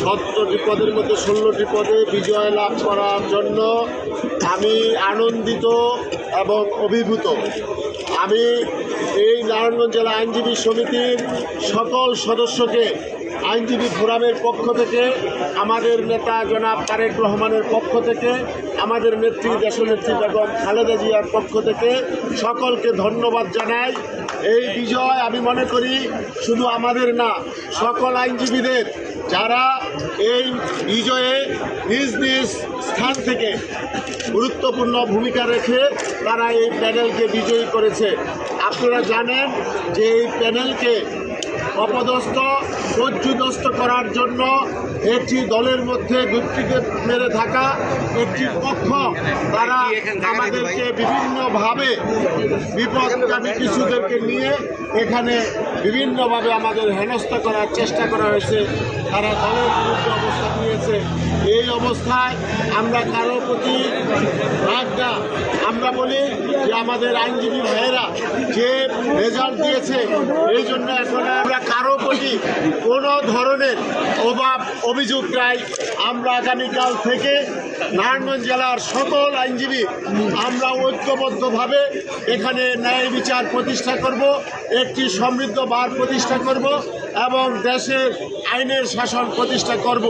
সতেরোটি পদের মধ্যে ষোলোটি পদে বিজয় লাভ করার জন্য আমি আনন্দিত এবং অভিভূত। আমি এই নারায়ণগঞ্জ জেলা আইনজীবী সমিতির সকল সদস্যকে আইনজীবী ফোরামের পক্ষ থেকে, আমাদের নেতা জনাব তারেক রহমানের পক্ষ থেকে, আমাদের নেত্রী, দেশনেত্রী বেগম খালেদা জিয়ার পক্ষ থেকে সকলকে ধন্যবাদ জানাই। এই বিজয় আমি মনে করি শুধু আমাদের না, সকল আইনজীবীদের, যারা এই বিজয়ে নিজ নিজ স্থান থেকে গুরুত্বপূর্ণ ভূমিকা রেখে তারা এই প্যানেলকে বিজয়ী করেছে। আপনারা জানেন যে এই প্যানেলকে অপদস্থ সজ্জুদস্ত করার জন্য একটি দলের মধ্যে দুটিকে মেরে থাকা একটি পক্ষ। তারা আমাদেরকে বিভিন্নভাবে বিপদগামী কিছুদেরকে নিয়ে এখানে বিভিন্নভাবে আমাদের হেনস্থা করার চেষ্টা করা হয়েছে। তারা দলের বিরুদ্ধে অবস্থান নিয়েছে। এই অবস্থায় আমরা কারও প্রতি রাগ আমরা বলি যে আমাদের আইনজীবী ভাইয়েরা যে রেজাল্ট দিয়েছে। এই জন্য এখন আমরা কারও প্রতি কোনো ধরনের অভাব, অভিযোগ নাই। আমরা আগামীকাল থেকে নারায়ণগঞ্জ জেলার সকল আইনজীবী আমরা ঐক্যবদ্ধভাবে এখানে ন্যায় বিচার প্রতিষ্ঠা করব, একটি সমৃদ্ধ বার প্রতিষ্ঠা করব এবং দেশের আইনের শাসন প্রতিষ্ঠা করব।